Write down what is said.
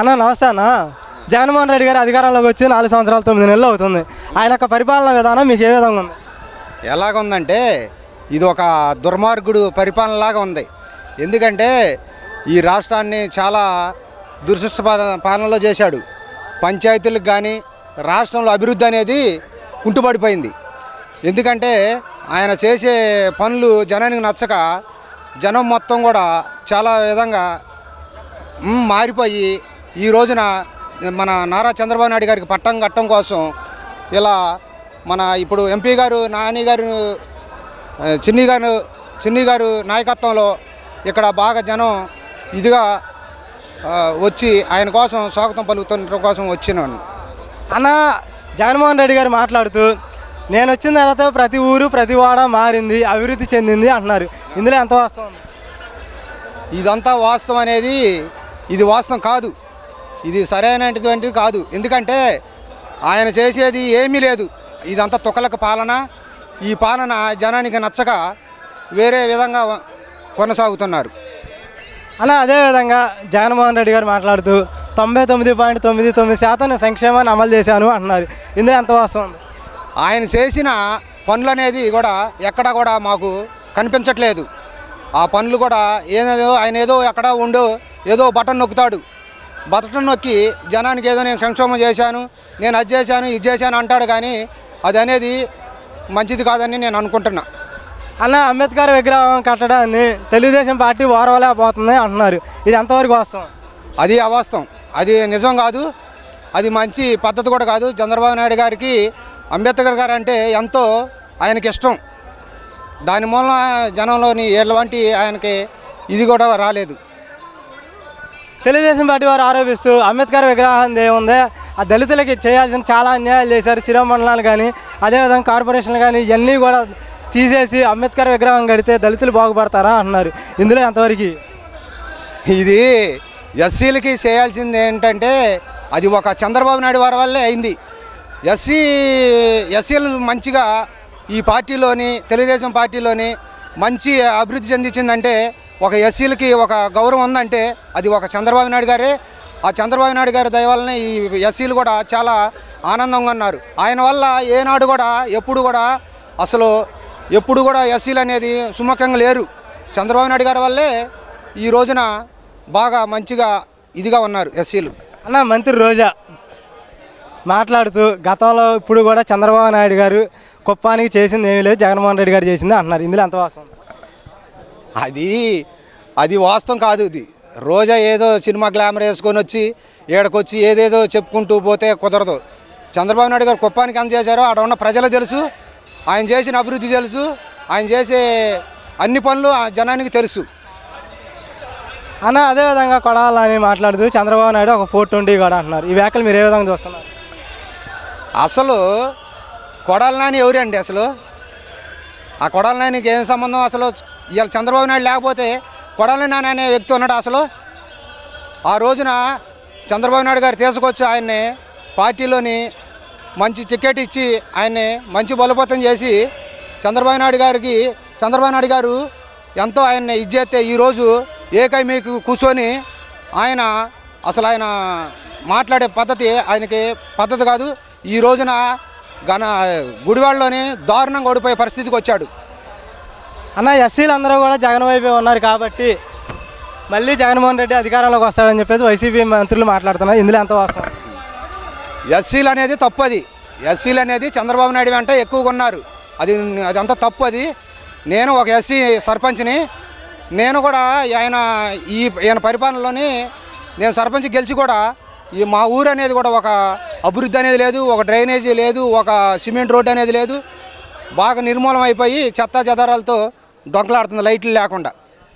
అన్న నమస్తే అన్న జగన్మోహన్ రెడ్డి గారు అధికారంలోకి వచ్చి నాలుగు సంవత్సరాలు తొమ్మిది నెలలు అవుతుంది. ఆయన యొక్క పరిపాలన విధానం మీకు ఏ విధంగా ఉంది? ఎలాగుందంటే ఇది ఒక దుర్మార్గుడు పరిపాలనలాగా ఉంది. ఎందుకంటే ఈ రాష్ట్రాన్ని చాలా దురదృష్ట పాలనలో చేశాడు. పంచాయతీలకు కానీ రాష్ట్రంలో అభివృద్ధి అనేది కుంటుపడిపోయింది ఎందుకంటే ఆయన చేసే పనులు జనానికి నచ్చక జనం మొత్తం కూడా చాలా విధంగా మారిపోయి ఈ రోజున మన నారా చంద్రబాబు నాయుడు గారికి పట్టం కట్టడం కోసం ఇలా మన ఇప్పుడు ఎంపీ గారు నాని గారు చిన్ని గారు చిన్ని గారు నాయకత్వంలో ఇక్కడ బాగా జనం ఇదిగా వచ్చి ఆయన కోసం స్వాగతం పలుకుతుండటం కోసం వచ్చినాను. అన్న జగన్మోహన్ రెడ్డి గారు మాట్లాడుతూ నేను వచ్చిన తర్వాత ప్రతి ఊరు ప్రతి వాడ మారింది అభివృద్ధి చెందింది అంటున్నారు. ఇందులో ఎంత వాస్తవం ఇదంతా వాస్తవం అనేది ఇది వాస్తవం కాదు. ఇది సరైనటువంటిది కాదు. ఎందుకంటే ఆయన చేసేది ఏమీ లేదు. ఇదంతా తుకలక పాలన. ఈ పాలన జనానికి నచ్చక వేరే విధంగా కొనసాగుతున్నారు. అన్న అదేవిధంగా జగన్మోహన్ రెడ్డి గారు మాట్లాడుతూ తొంభై తొమ్మిది పాయింట్ తొమ్మిది తొమ్మిది శాతం నేను సంక్షేమాన్ని అమలు చేశాను అంటున్నారు. ఇందులో ఎంత వాస్తవం? ఆయన చేసిన పనులు అనేది కూడా ఎక్కడ కూడా మాకు కనిపించట్లేదు. ఆ పనులు కూడా ఏదేదో ఆయన ఏదో ఎక్కడ ఉండు ఏదో బటన్ నొక్కుతాడు. బటన్ నొక్కి జనానికి ఏదో నేను సంక్షేమం చేశాను నేను అది చేశాను ఇది చేశాను అంటాడు కానీ అది అనేది మంచిది కాదని నేను అనుకుంటున్నా. అన్న అంబేద్కర్ విగ్రహం కట్టడాన్ని తెలుగుదేశం పార్టీ ఓరవలేకపోతుంది అంటున్నారు. ఇది ఎంతవరకు వాస్తవం? అది అవాస్తవం. అది నిజం కాదు. అది మంచి పద్ధతి కూడా కాదు. చంద్రబాబు నాయుడు గారికి అంబేద్కర్ గారు అంటే ఎంతో ఆయనకి ఇష్టం. దాని మూలన జనంలోని ఎలాంటి ఆయనకి ఇది కూడా రాలేదు. తెలుగుదేశం పార్టీ వారు ఆరోపిస్తూ అంబేద్కర్ విగ్రహం ఏముంది ఆ దళితులకి చేయాల్సిన చాలా అన్యాయాలు చేశారు. శిరోమండలాలు కానీ అదేవిధంగా కార్పొరేషన్లు కానీ ఇవన్నీ కూడా తీసేసి అంబేద్కర్ విగ్రహం కడితే దళితులు బాగుపడతారా అన్నారు. ఇందులో ఎంతవరకు? ఇది ఎస్సీలకి చేయాల్సింది ఏంటంటే అది ఒక చంద్రబాబు నాయుడు వారి వల్లే అయింది. ఎస్సీ ఎస్సీలు మంచిగా ఈ పార్టీలోని తెలుగుదేశం పార్టీలోని మంచి అభివృద్ధి చెందించిందంటే ఒక ఎస్సీలకి ఒక గౌరవం ఉందంటే అది ఒక చంద్రబాబు నాయుడు గారే. ఆ చంద్రబాబు నాయుడు గారి దయవల్లనే ఈ ఎస్సీలు కూడా చాలా ఆనందంగా ఉన్నారు. ఆయన వల్ల ఏనాడు కూడా ఎప్పుడు కూడా అసలు ఎప్పుడు కూడా ఎస్సీలు అనేది సుముఖంగా లేరు. చంద్రబాబు నాయుడు గారి వల్లే ఈ రోజున బాగా మంచిగా ఇదిగా ఉన్నారు ఎస్సీలు. అన్న మంత్రి రోజా మాట్లాడుతూ గతంలో ఇప్పుడు కూడా చంద్రబాబు నాయుడు గారు కుప్పానికి చేసింది ఏమీ లేదు జగన్మోహన్ రెడ్డి గారు చేసింది అంటున్నారు. ఇందులో ఎంత వాస్తవం? అది అది వాస్తవం కాదు ఇది. రోజా ఏదో సినిమా గ్లామర్ వేసుకొని వచ్చి ఏడకొచ్చి ఏదేదో చెప్పుకుంటూ పోతే కుదరదు. చంద్రబాబు నాయుడు గారు కుప్పానికి చేశారో ఆడ ఉన్న ప్రజలు తెలుసు ఆయన చేసిన అభివృద్ధి తెలుసు ఆయన చేసే అన్ని పనులు జనానికి తెలుసు. అన్న అదేవిధంగా కొడాలని మాట్లాడుతూ చంద్రబాబు నాయుడు ఒక ఫోర్ ట్వంటీ కూడా అంటున్నారు. ఈ వ్యాఖ్యలు మీరు ఏ విధంగా చూస్తున్నారు? అసలు కొడాలి నాని ఎవరండి అసలు? ఆ కొడాలి నానికి ఏం సంబంధం అసలు? ఇవాళ చంద్రబాబు నాయుడు లేకపోతే కొడాలి నాని అనే వ్యక్తి ఉన్నాడు అసలు. ఆ రోజున చంద్రబాబు నాయుడు గారు తీసుకొచ్చి ఆయన్ని పార్టీలోని మంచి టికెట్ ఇచ్చి ఆయన్ని మంచి బలోపేతం చేసి చంద్రబాబు నాయుడు గారికి చంద్రబాబు నాయుడు గారు ఎంతో ఆయన్ని ఇచ్చేస్తే ఈరోజు ఏకై మీకు కూర్చొని ఆయన అసలు ఆయన మాట్లాడే పద్ధతి ఆయనకి పద్ధతి కాదు. ఈ రోజున గన గుడివాడలోని దారుణంగా ఓడిపోయే పరిస్థితికి వచ్చాడు. అన్న ఎస్సీలు అందరూ కూడా జగన్ వైపే ఉన్నారు కాబట్టి మళ్ళీ జగన్మోహన్ రెడ్డి అధికారంలోకి వస్తాడని చెప్పేసి వైసీపీ మంత్రులు మాట్లాడుతున్నారు. ఇందులో ఎంత వస్తాం ఎస్సీలు అనేది తప్పు అది. ఎస్సీలు అనేది చంద్రబాబు నాయుడు వెంట ఎక్కువగా ఉన్నారు. అది అదంతా తప్పు అది. నేను ఒక ఎస్సీ సర్పంచ్ని నేను కూడా ఆయన ఈ ఈయన పరిపాలనలోని నేను సర్పంచ్ గెలిచి కూడా ఈ మా ఊరు అనేది కూడా ఒక అభివృద్ధి అనేది లేదు ఒక డ్రైనేజీ లేదు ఒక సిమెంట్ రోడ్డు అనేది లేదు. బాగా నిర్మూలం అయిపోయి చెత్త చెదారాలతో దొంగలాడుతుంది లైట్లు లేకుండా.